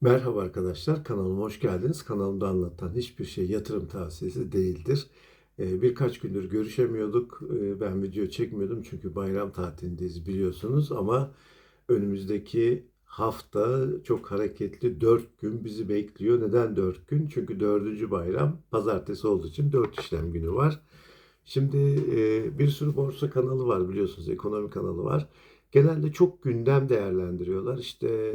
Merhaba arkadaşlar, kanalıma hoş geldiniz. Kanalımda anlatan hiçbir şey yatırım tavsiyesi değildir. Ee, birkaç gündür görüşemiyorduk. Ee, ben video çekmiyordum çünkü bayram tatilindeyiz biliyorsunuz. Ama önümüzdeki hafta çok hareketli 4 gün bizi bekliyor. Neden 4 gün? Çünkü dördüncü bayram pazartesi olduğu için 4 işlem günü var. Şimdi e, bir sürü borsa kanalı var biliyorsunuz, ekonomi kanalı var. Genelde çok gündem değerlendiriyorlar. İşte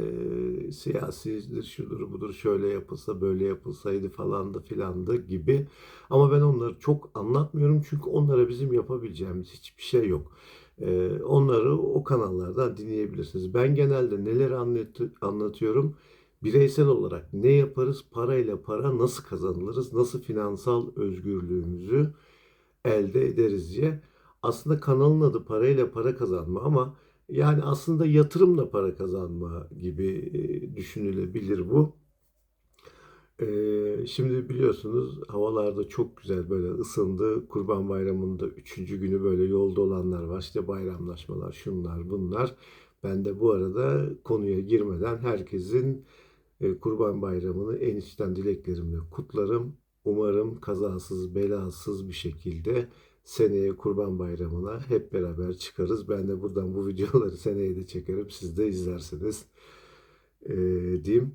siyasidir, şudur budur, şöyle yapılsa, böyle yapılsaydı falandı filandı gibi. Ama ben onları çok anlatmıyorum çünkü onlara bizim yapabileceğimiz hiçbir şey yok. Onları o kanallardan dinleyebilirsiniz. Ben genelde neleri anlat- anlatıyorum? Bireysel olarak ne yaparız, parayla para nasıl kazanılırız, nasıl finansal özgürlüğümüzü elde ederiz diye. Aslında kanalın adı parayla para kazanma ama yani aslında yatırımla para kazanma gibi e, düşünülebilir bu. E, şimdi biliyorsunuz havalarda çok güzel böyle ısındı. Kurban Bayramı'nda üçüncü günü böyle yolda olanlar var. İşte bayramlaşmalar, şunlar, bunlar. Ben de bu arada konuya girmeden herkesin e, Kurban Bayramı'nı en içten dileklerimle kutlarım. Umarım kazasız, belasız bir şekilde seneye Kurban Bayramı'na hep beraber çıkarız. Ben de buradan bu videoları seneye de çekerim. Siz de izlersiniz e, diyeyim.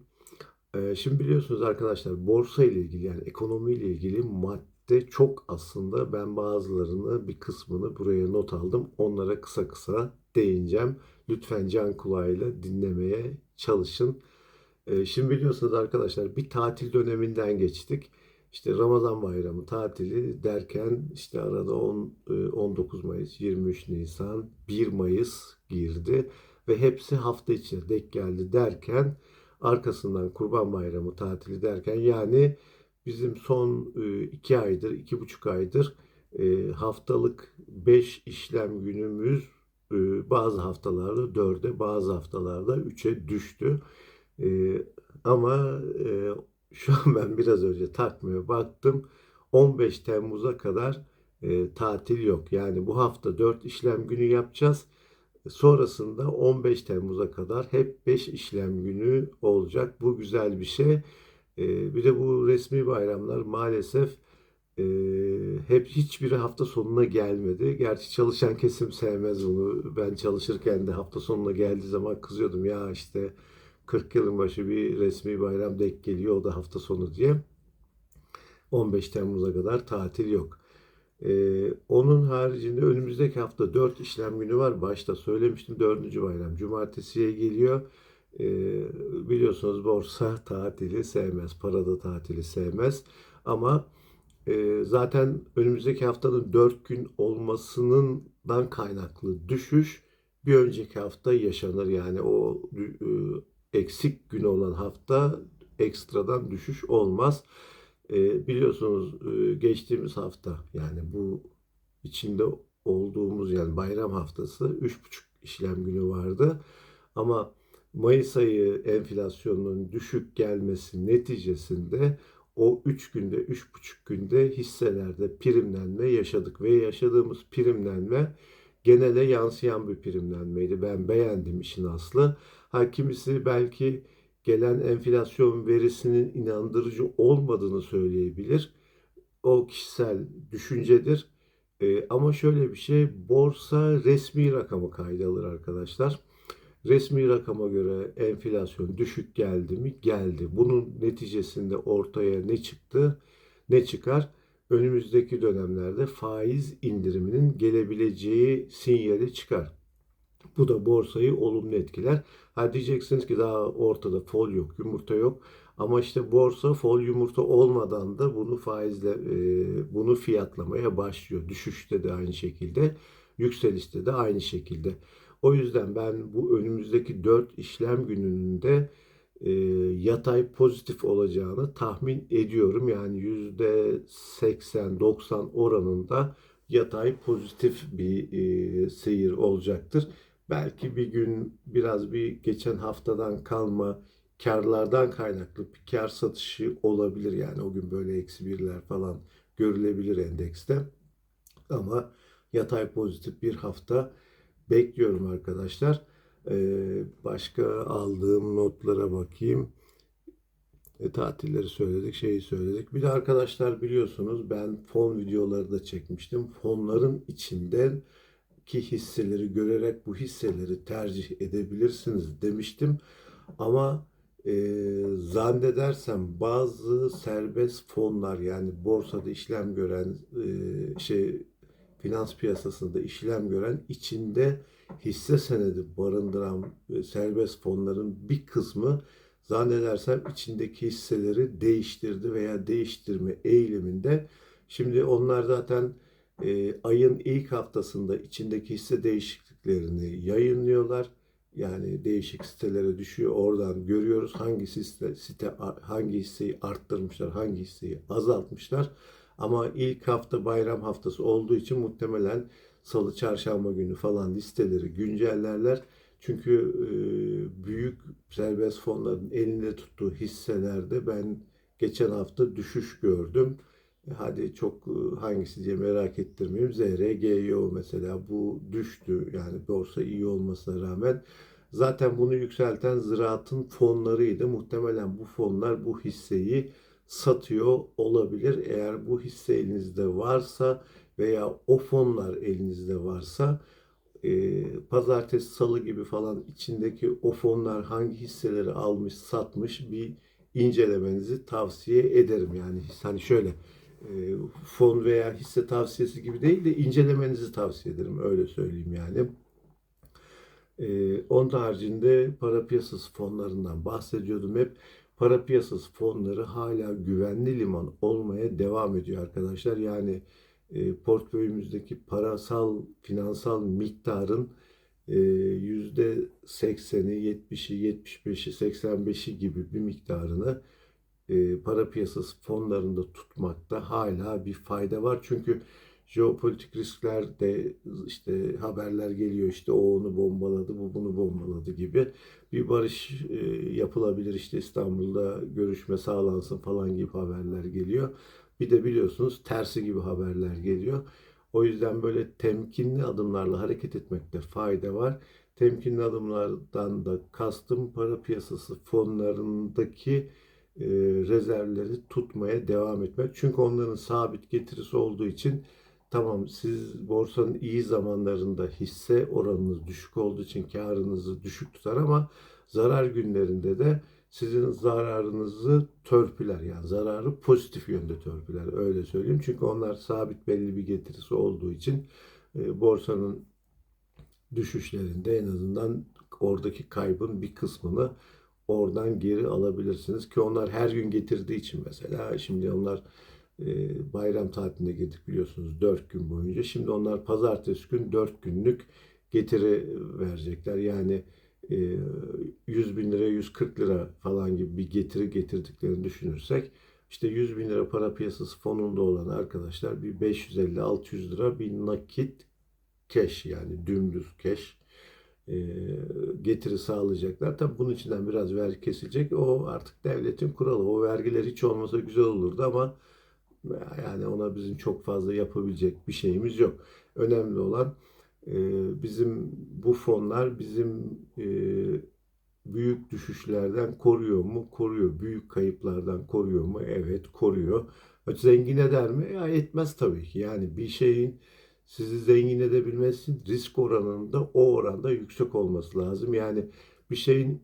E, şimdi biliyorsunuz arkadaşlar borsa ile ilgili yani ekonomi ile ilgili madde çok aslında ben bazılarını bir kısmını buraya not aldım. Onlara kısa kısa değineceğim. Lütfen can kulağıyla dinlemeye çalışın. E, şimdi biliyorsunuz arkadaşlar bir tatil döneminden geçtik. İşte Ramazan bayramı tatili derken işte arada 10, e, 19 Mayıs, 23 Nisan, 1 Mayıs girdi ve hepsi hafta içine denk geldi derken arkasından Kurban Bayramı tatili derken yani bizim son 2 aydır, iki buçuk aydır e, haftalık 5 işlem günümüz e, bazı haftalarda 4'e bazı haftalarda 3'e düştü. E, ama e, şu an ben biraz önce takmaya baktım. 15 Temmuz'a kadar e, tatil yok. Yani bu hafta 4 işlem günü yapacağız. Sonrasında 15 Temmuz'a kadar hep 5 işlem günü olacak. Bu güzel bir şey. E, bir de bu resmi bayramlar maalesef e, hep hiçbiri hafta sonuna gelmedi. Gerçi çalışan kesim sevmez bunu. Ben çalışırken de hafta sonuna geldiği zaman kızıyordum. Ya işte 40 yılın başı bir resmi bayram denk geliyor o da hafta sonu diye. 15 Temmuz'a kadar tatil yok. Ee, onun haricinde önümüzdeki hafta 4 işlem günü var. Başta söylemiştim 4. bayram cumartesiye geliyor. Ee, biliyorsunuz borsa tatili sevmez, parada tatili sevmez. Ama e, zaten önümüzdeki haftanın 4 gün olmasından kaynaklı düşüş bir önceki hafta yaşanır. Yani o e, eksik gün olan hafta ekstradan düşüş olmaz. E, biliyorsunuz e, geçtiğimiz hafta yani bu içinde olduğumuz yani bayram haftası 3,5 işlem günü vardı. Ama Mayıs ayı enflasyonunun düşük gelmesi neticesinde o 3 günde, 3,5 günde hisselerde primlenme yaşadık ve yaşadığımız primlenme genele yansıyan bir primlenmeydi. Ben beğendim işin aslı. Ha kimisi belki gelen enflasyon verisinin inandırıcı olmadığını söyleyebilir. O kişisel düşüncedir. Ee, ama şöyle bir şey, borsa resmi rakamı kayda arkadaşlar. Resmi rakama göre enflasyon düşük geldi mi? Geldi. Bunun neticesinde ortaya ne çıktı? Ne çıkar? Önümüzdeki dönemlerde faiz indiriminin gelebileceği sinyali çıkar. Bu da borsayı olumlu etkiler. Ha diyeceksiniz ki daha ortada fol yok, yumurta yok. Ama işte borsa fol yumurta olmadan da bunu faizle e, bunu fiyatlamaya başlıyor. Düşüşte de aynı şekilde, yükselişte de aynı şekilde. O yüzden ben bu önümüzdeki 4 işlem gününde e, yatay pozitif olacağını tahmin ediyorum. Yani %80-90 oranında yatay pozitif bir e, seyir olacaktır. Belki bir gün biraz bir geçen haftadan kalma karlardan kaynaklı bir kar satışı olabilir. Yani o gün böyle eksi birler falan görülebilir endekste. Ama yatay pozitif bir hafta bekliyorum arkadaşlar. Ee, başka aldığım notlara bakayım. E, tatilleri söyledik, şeyi söyledik. Bir de arkadaşlar biliyorsunuz ben fon videoları da çekmiştim. Fonların içinden ki hisseleri görerek bu hisseleri tercih edebilirsiniz demiştim. Ama e, zannedersem bazı serbest fonlar yani borsada işlem gören e, şey finans piyasasında işlem gören içinde hisse senedi barındıran e, serbest fonların bir kısmı zannedersem içindeki hisseleri değiştirdi veya değiştirme eğiliminde. Şimdi onlar zaten e, ayın ilk haftasında içindeki hisse değişikliklerini yayınlıyorlar. Yani değişik sitelere düşüyor. Oradan görüyoruz hangi site, site hangi hisseyi arttırmışlar, hangi hisseyi azaltmışlar. Ama ilk hafta bayram haftası olduğu için muhtemelen salı, çarşamba günü falan listeleri güncellerler. Çünkü e, büyük serbest fonların elinde tuttuğu hisselerde ben geçen hafta düşüş gördüm. Hadi çok e, hangisi diye merak ettirmeyeyim. ZR, GYO mesela bu düştü. Yani borsa iyi olmasına rağmen. Zaten bunu yükselten ziraatın fonlarıydı. Muhtemelen bu fonlar bu hisseyi satıyor olabilir. Eğer bu hisse elinizde varsa veya o fonlar elinizde varsa e, pazartesi, salı gibi falan içindeki o fonlar hangi hisseleri almış, satmış bir incelemenizi tavsiye ederim. Yani hani şöyle fon veya hisse tavsiyesi gibi değil de incelemenizi tavsiye ederim. Öyle söyleyeyim yani. E, onun haricinde para piyasası fonlarından bahsediyordum hep. Para piyasası fonları hala güvenli liman olmaya devam ediyor arkadaşlar. Yani e, portföyümüzdeki parasal, finansal miktarın e, yüzde 80'i, 70'i, 75'i, 85'i gibi bir miktarını e, para piyasası fonlarında tutmakta hala bir fayda var. Çünkü jeopolitik riskler de işte haberler geliyor işte o onu bombaladı bu bunu bombaladı gibi bir barış e, yapılabilir işte İstanbul'da görüşme sağlansın falan gibi haberler geliyor. Bir de biliyorsunuz tersi gibi haberler geliyor. O yüzden böyle temkinli adımlarla hareket etmekte fayda var. Temkinli adımlardan da kastım para piyasası fonlarındaki e, rezervleri tutmaya devam etmek. Çünkü onların sabit getirisi olduğu için tamam siz borsanın iyi zamanlarında hisse oranınız düşük olduğu için karınızı düşük tutar ama zarar günlerinde de sizin zararınızı törpüler yani zararı pozitif yönde törpüler öyle söyleyeyim. Çünkü onlar sabit belli bir getirisi olduğu için e, borsanın düşüşlerinde en azından oradaki kaybın bir kısmını oradan geri alabilirsiniz ki onlar her gün getirdiği için mesela şimdi onlar e, bayram tatiline girdik biliyorsunuz 4 gün boyunca. Şimdi onlar pazartesi gün 4 günlük getiri verecekler. Yani 100 bin lira 140 lira falan gibi bir getiri getirdiklerini düşünürsek işte 100 bin lira para piyasası fonunda olan arkadaşlar bir 550-600 lira bir nakit cash yani dümdüz cash getiri sağlayacaklar. Tabi bunun içinden biraz vergi kesilecek. O artık devletin kuralı. O vergiler hiç olmasa güzel olurdu ama yani ona bizim çok fazla yapabilecek bir şeyimiz yok. Önemli olan ee, bizim bu fonlar bizim e, büyük düşüşlerden koruyor mu? Koruyor. Büyük kayıplardan koruyor mu? Evet koruyor. Zengin eder mi? Ya etmez tabii ki. Yani bir şeyin sizi zengin edebilmesi risk oranında o oranda yüksek olması lazım. Yani bir şeyin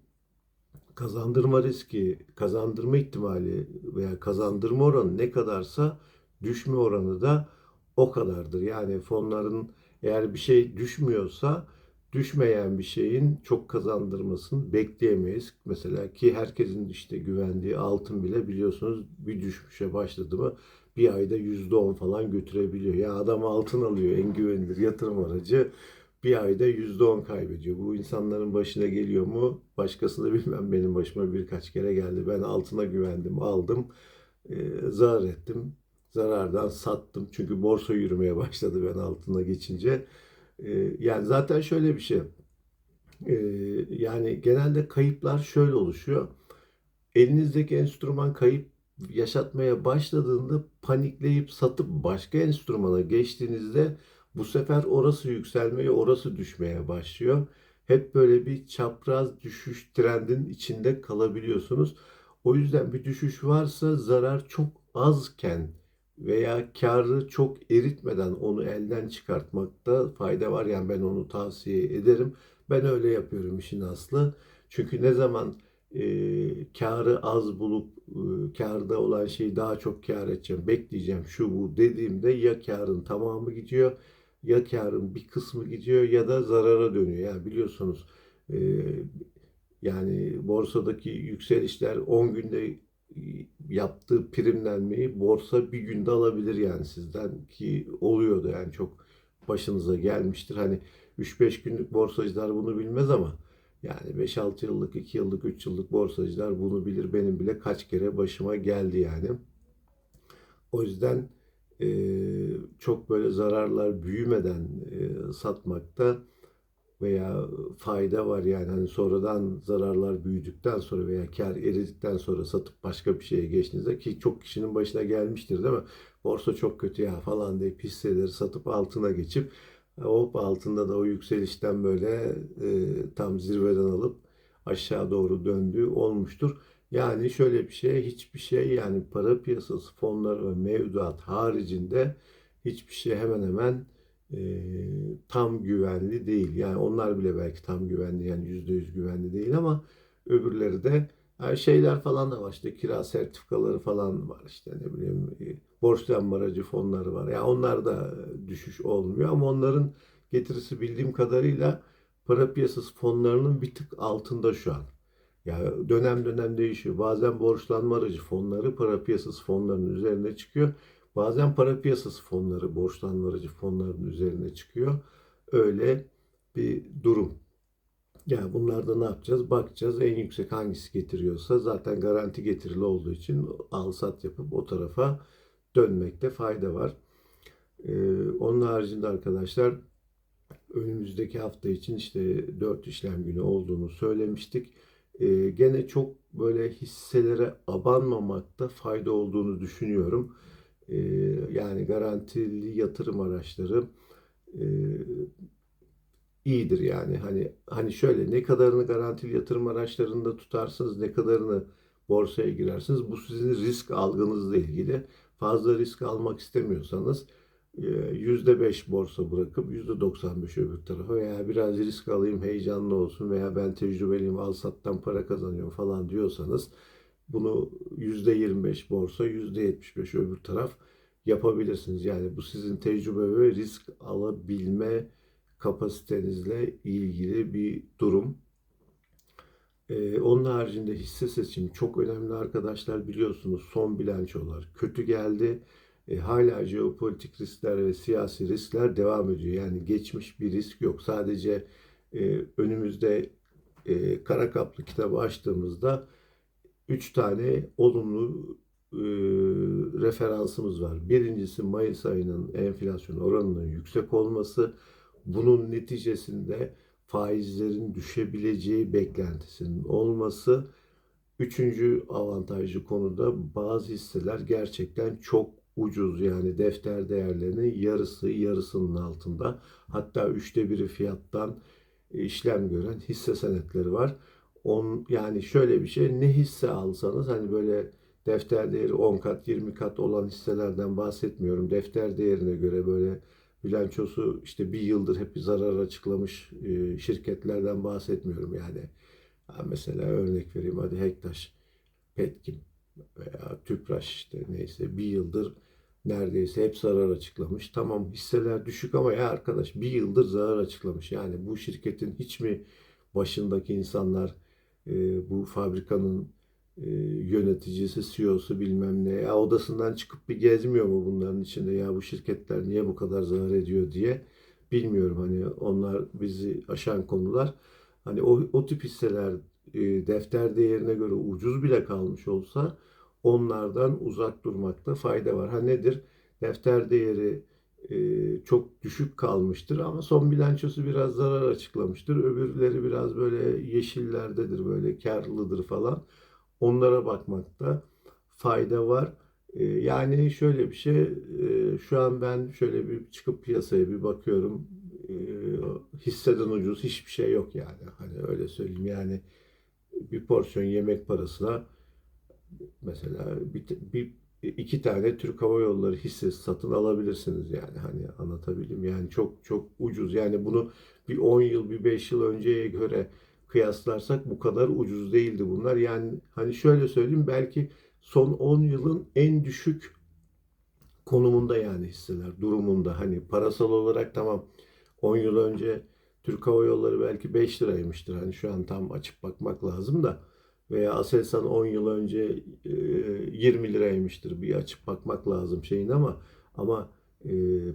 kazandırma riski, kazandırma ihtimali veya kazandırma oranı ne kadarsa düşme oranı da o kadardır. Yani fonların eğer bir şey düşmüyorsa düşmeyen bir şeyin çok kazandırmasını bekleyemeyiz. Mesela ki herkesin işte güvendiği altın bile biliyorsunuz bir düşmüşe başladı mı bir ayda yüzde on falan götürebiliyor. Ya adam altın alıyor en güvenilir yatırım aracı bir ayda yüzde on kaybediyor. Bu insanların başına geliyor mu? Başkası da bilmem benim başıma birkaç kere geldi. Ben altına güvendim, aldım, e, zarar ettim zarardan sattım. Çünkü borsa yürümeye başladı ben altına geçince. Ee, yani zaten şöyle bir şey. Ee, yani genelde kayıplar şöyle oluşuyor. Elinizdeki enstrüman kayıp yaşatmaya başladığında panikleyip satıp başka enstrümana geçtiğinizde bu sefer orası yükselmeye, orası düşmeye başlıyor. Hep böyle bir çapraz düşüş trendin içinde kalabiliyorsunuz. O yüzden bir düşüş varsa zarar çok azken veya karı çok eritmeden onu elden çıkartmakta fayda var. Yani ben onu tavsiye ederim. Ben öyle yapıyorum işin aslı. Çünkü ne zaman e, karı az bulup e, karda olan şeyi daha çok kar edeceğim, bekleyeceğim şu bu dediğimde ya karın tamamı gidiyor ya karın bir kısmı gidiyor ya da zarara dönüyor. Yani biliyorsunuz e, yani borsadaki yükselişler 10 günde yaptığı primlenmeyi borsa bir günde alabilir yani sizden ki oluyordu yani çok başınıza gelmiştir. Hani 3-5 günlük borsacılar bunu bilmez ama yani 5-6 yıllık, 2 yıllık, 3 yıllık borsacılar bunu bilir. Benim bile kaç kere başıma geldi yani. O yüzden e, çok böyle zararlar büyümeden e, satmakta veya fayda var yani hani sonradan zararlar büyüdükten sonra veya kar eridikten sonra satıp başka bir şeye geçtiğinizde ki çok kişinin başına gelmiştir değil mi? Borsa çok kötü ya falan deyip hisseleri satıp altına geçip hop altında da o yükselişten böyle e, tam zirveden alıp aşağı doğru döndüğü olmuştur. Yani şöyle bir şey hiçbir şey yani para piyasası fonları ve mevduat haricinde hiçbir şey hemen hemen e, tam güvenli değil. Yani onlar bile belki tam güvenli yani yüzde yüz güvenli değil ama öbürleri de şeyler falan da var işte kira sertifikaları falan var işte ne bileyim e, borçlanma aracı fonları var. Yani onlar da düşüş olmuyor ama onların getirisi bildiğim kadarıyla para piyasası fonlarının bir tık altında şu an. Yani dönem dönem değişiyor. Bazen borçlanma aracı fonları para piyasası fonlarının üzerine çıkıyor. Bazen para piyasası fonları borçlanma aracı fonların üzerine çıkıyor. Öyle bir durum. Yani bunlarda ne yapacağız? Bakacağız en yüksek hangisi getiriyorsa zaten garanti getirili olduğu için al sat yapıp o tarafa dönmekte fayda var. Ee, onun haricinde arkadaşlar önümüzdeki hafta için işte 4 işlem günü olduğunu söylemiştik. Ee, gene çok böyle hisselere abanmamakta fayda olduğunu düşünüyorum. Ee, yani garantili yatırım araçları e, iyidir yani. Hani hani şöyle ne kadarını garantili yatırım araçlarında tutarsınız, ne kadarını borsaya girersiniz. Bu sizin risk algınızla ilgili. Fazla risk almak istemiyorsanız %5 borsa bırakıp %95 öbür tarafa veya biraz risk alayım heyecanlı olsun veya ben tecrübeliyim al sattan para kazanıyorum falan diyorsanız bunu %25 borsa %75 öbür taraf yapabilirsiniz. Yani bu sizin tecrübe ve risk alabilme kapasitenizle ilgili bir durum. Ee, onun haricinde hisse seçimi çok önemli arkadaşlar biliyorsunuz son bilançolar kötü geldi. E, hala jeopolitik riskler ve siyasi riskler devam ediyor. Yani geçmiş bir risk yok. Sadece e, önümüzde e, kara kaplı kitabı açtığımızda üç tane olumlu e, referansımız var. Birincisi Mayıs ayının enflasyon oranının yüksek olması. Bunun neticesinde faizlerin düşebileceği beklentisinin olması. Üçüncü avantajlı konuda bazı hisseler gerçekten çok ucuz yani defter değerlerinin yarısı yarısının altında hatta üçte biri fiyattan işlem gören hisse senetleri var. On, yani şöyle bir şey ne hisse alsanız hani böyle defter değeri 10 kat 20 kat olan hisselerden bahsetmiyorum. Defter değerine göre böyle bilançosu işte bir yıldır hep zarar açıklamış e, şirketlerden bahsetmiyorum yani. mesela örnek vereyim hadi Hektaş, Petkim veya Tüpraş işte neyse bir yıldır neredeyse hep zarar açıklamış. Tamam hisseler düşük ama ya arkadaş bir yıldır zarar açıklamış. Yani bu şirketin hiç mi başındaki insanlar e, bu fabrikanın e, yöneticisi, CEO'su bilmem ne ya odasından çıkıp bir gezmiyor mu bunların içinde ya bu şirketler niye bu kadar zarar ediyor diye bilmiyorum hani onlar bizi aşan konular. Hani o, o tip hisseler e, defter değerine göre ucuz bile kalmış olsa onlardan uzak durmakta fayda var. Ha nedir? Defter değeri e, çok düşük kalmıştır ama son bilançosu biraz zarar açıklamıştır. Öbürleri biraz böyle yeşillerdedir, böyle karlıdır falan. Onlara bakmakta fayda var. E, yani şöyle bir şey, e, şu an ben şöyle bir çıkıp piyasaya bir bakıyorum. E, hisseden ucuz hiçbir şey yok yani. Hani öyle söyleyeyim yani bir porsiyon yemek parasına mesela bir, bir iki tane Türk Hava Yolları hissesi satın alabilirsiniz yani hani anlatabildim yani çok çok ucuz yani bunu bir 10 yıl bir 5 yıl önceye göre kıyaslarsak bu kadar ucuz değildi bunlar. Yani hani şöyle söyleyeyim belki son 10 yılın en düşük konumunda yani hisseler durumunda. Hani parasal olarak tamam 10 yıl önce Türk Hava Yolları belki 5 liraymıştır. Hani şu an tam açıp bakmak lazım da. Veya Aselsan 10 yıl önce e, 20 liraymıştır. Bir açıp bakmak lazım şeyin ama ama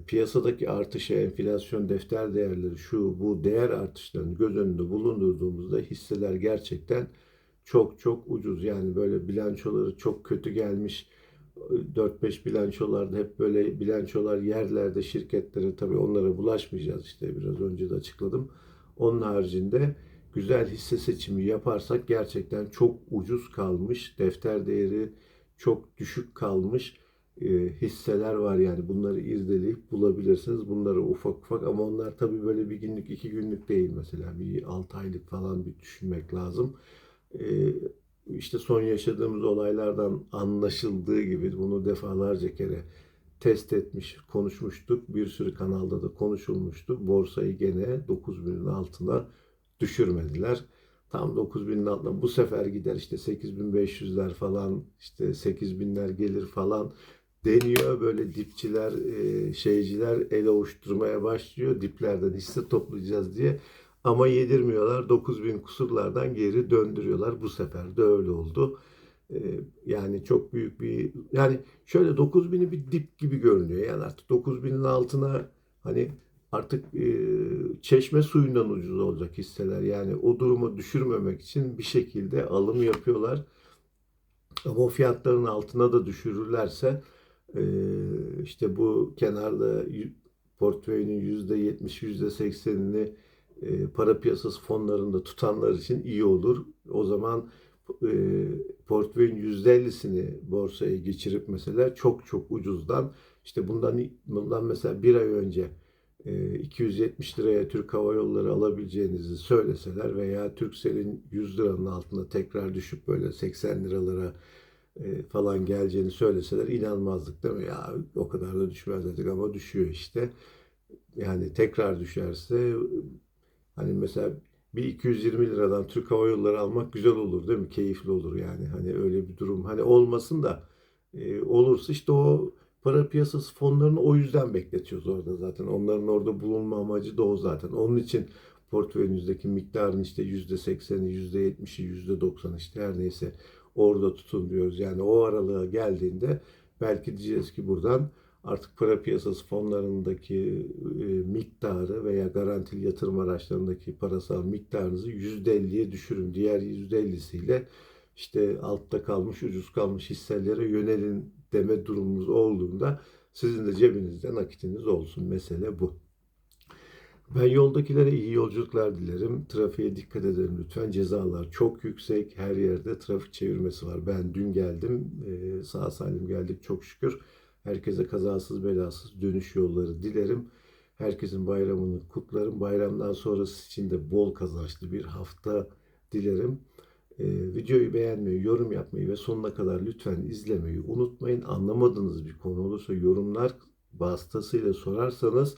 piyasadaki artışı enflasyon defter değerleri şu bu değer artışlarını göz önünde bulundurduğumuzda hisseler gerçekten çok çok ucuz. Yani böyle bilançoları çok kötü gelmiş. 4-5 bilançolarda hep böyle bilançolar yerlerde şirketlere tabii onlara bulaşmayacağız işte biraz önce de açıkladım. Onun haricinde güzel hisse seçimi yaparsak gerçekten çok ucuz kalmış, defter değeri çok düşük kalmış hisseler var yani bunları irdeleyip bulabilirsiniz. Bunları ufak ufak ama onlar tabii böyle bir günlük iki günlük değil mesela bir 6 aylık falan bir düşünmek lazım. E, işte son yaşadığımız olaylardan anlaşıldığı gibi bunu defalarca kere test etmiş, konuşmuştuk. Bir sürü kanalda da konuşulmuştu. Borsayı gene 9000'in altına düşürmediler. Tam 9000'in altına bu sefer gider işte 8500'ler falan işte 8000'ler gelir falan deniyor. Böyle dipçiler, e, şeyciler el ovuşturmaya başlıyor. Diplerden hisse toplayacağız diye. Ama yedirmiyorlar. 9000 kusurlardan geri döndürüyorlar. Bu sefer de öyle oldu. Ee, yani çok büyük bir yani şöyle 9000'i bir dip gibi görünüyor. Yani artık 9000'in altına hani artık e, çeşme suyundan ucuz olacak hisseler. Yani o durumu düşürmemek için bir şekilde alım yapıyorlar. Ama o fiyatların altına da düşürürlerse e, işte bu kenarda portföyünün %70, %80'ini e, para piyasası fonlarında tutanlar için iyi olur. O zaman e, portföyün %50'sini borsaya geçirip mesela çok çok ucuzdan işte bundan bundan mesela bir ay önce e, 270 liraya Türk Hava Yolları alabileceğinizi söyleseler veya Turkcell'in 100 liranın altına tekrar düşüp böyle 80 liralara e, falan geleceğini söyleseler inanmazdık değil mi? Ya o kadar da düşmez dedik ama düşüyor işte. Yani tekrar düşerse Hani mesela bir 220 liradan Türk Hava Yolları almak güzel olur değil mi? Keyifli olur yani. Hani öyle bir durum. Hani olmasın da e, olursa işte o para piyasası fonlarını o yüzden bekletiyoruz orada zaten. Onların orada bulunma amacı da o zaten. Onun için portföyünüzdeki miktarın işte %80'i, %70'i, %90'ı işte her neyse orada tutun diyoruz. Yani o aralığa geldiğinde belki diyeceğiz ki buradan artık para piyasası fonlarındaki e, miktarı veya garantili yatırım araçlarındaki parasal miktarınızı %50'ye düşürün. Diğer %50'siyle işte altta kalmış, ucuz kalmış hisselere yönelin deme durumumuz olduğunda sizin de cebinizde nakitiniz olsun. Mesele bu. Ben yoldakilere iyi yolculuklar dilerim. Trafiğe dikkat edin lütfen. Cezalar çok yüksek. Her yerde trafik çevirmesi var. Ben dün geldim. Ee, sağ salim geldik çok şükür. Herkese kazasız belasız dönüş yolları dilerim. Herkesin bayramını kutlarım. Bayramdan sonrası için de bol kazançlı bir hafta dilerim. Ee, videoyu beğenmeyi, yorum yapmayı ve sonuna kadar lütfen izlemeyi unutmayın. Anlamadığınız bir konu olursa yorumlar vasıtasıyla sorarsanız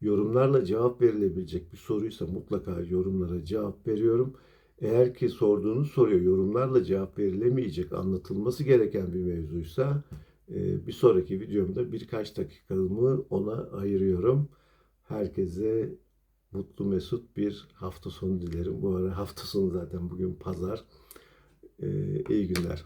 yorumlarla cevap verilebilecek bir soruysa mutlaka yorumlara cevap veriyorum. Eğer ki sorduğunuz soruya yorumlarla cevap verilemeyecek, anlatılması gereken bir mevzuysa ee, bir sonraki videomda birkaç dakikamı ona ayırıyorum. Herkese mutlu mesut bir hafta sonu dilerim. Bu ara hafta sonu zaten bugün pazar. Ee, iyi günler.